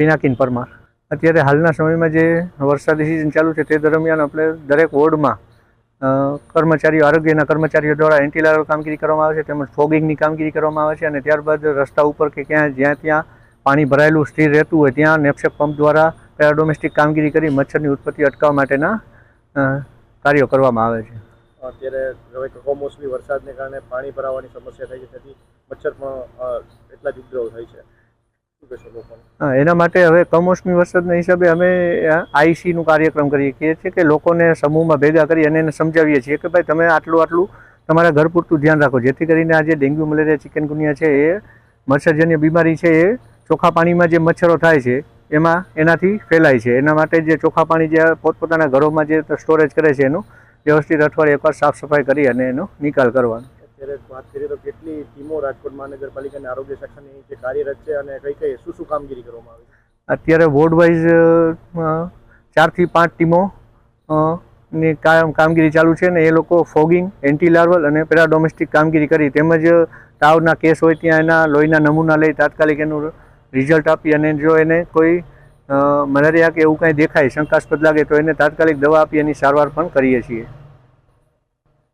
પિનાકીન પરમાર અત્યારે હાલના સમયમાં જે વરસાદી સિઝન ચાલુ છે તે દરમિયાન આપણે દરેક વોર્ડમાં કર્મચારીઓ, આરોગ્યના કર્મચારીઓ દ્વારા એન્ટીલાયર કામગીરી કરવામાં આવે છે, તેમજ ફોગિંગની કામગીરી કરવામાં આવે છે અને ત્યારબાદ રસ્તા ઉપર કે ક્યાં, જ્યાં ત્યાં પાણી ભરાયેલું, સ્થિર રહેતું હોય ત્યાં નેપસેક પંપ દ્વારા પેરાડોમેસ્ટિક કામગીરી કરી મચ્છરની ઉત્પત્તિ અટકાવવા માટેના કાર્યો કરવામાં આવે છે. અત્યારે હવે કમોસમી વરસાદને કારણે પાણી ભરાવાની સમસ્યા થઈ છે, તેથી મચ્છર પણ અ, એટલા જ ઉપદ્રવ થાય છે શું કહેશો લોકોને હા, એના માટે હવે કમોસમી વરસાદના હિસાબે અમે આઈસીનું કાર્યક્રમ કરીએ છીએ છીએ કે લોકોને સમૂહમાં ભેગા કરી અને એને સમજાવીએ છીએ કે ભાઈ તમે આટલું આટલું તમારા ઘર પૂરતું ધ્યાન રાખો. જેથી કરીને આ જે ડેન્ગ્યુ મલેરિયા ચિકનગુનિયા છે એ મચ્છરજન્ય બીમારી છે એ ચોખ્ખા પાણીમાં જે મચ્છરો થાય છે એમાં એનાથી ફેલાય છે. એના માટે જે ચોખ્ખા પાણી જે પોતપોતાના ઘરોમાં જે સ્ટોરેજ કરે છે એનું વ્યવસ્થિત અઠવાડિયે એકવાર સાફ સફાઈ કરી અને એનો નિકાલ કરવાનો. અત્યારે વાત કરીએ તો કેટલી ટીમો રાજકોટ મહાનગરપાલિકાની આરોગ્ય શાખાની જે કાર્યરત છે અને કઈ કઈ શું શું કામગીરી કરવામાં આવી અત્યારે વોર્ડ વાઇઝ ચારથી પાંચ ટીમો ની કામ, કામગીરી ચાલુ છે ને એ લોકો ફોગિંગ એન્ટી લાર્વલ અને પેરાડોમેસ્ટિક કામગીરી કરી. તેમજ તાવના કેસ હોય ત્યાં એના લોહીના નમૂના લઈ તાત્કાલિક એનું રિઝલ્ટ આપી અને જો એને કોઈ મલેરિયા કે એવું કાંઈ દેખાય, શંકાસ્પદ લાગે તો એને તાત્કાલિક દવા આપી એની સારવાર પણ કરીએ છીએ.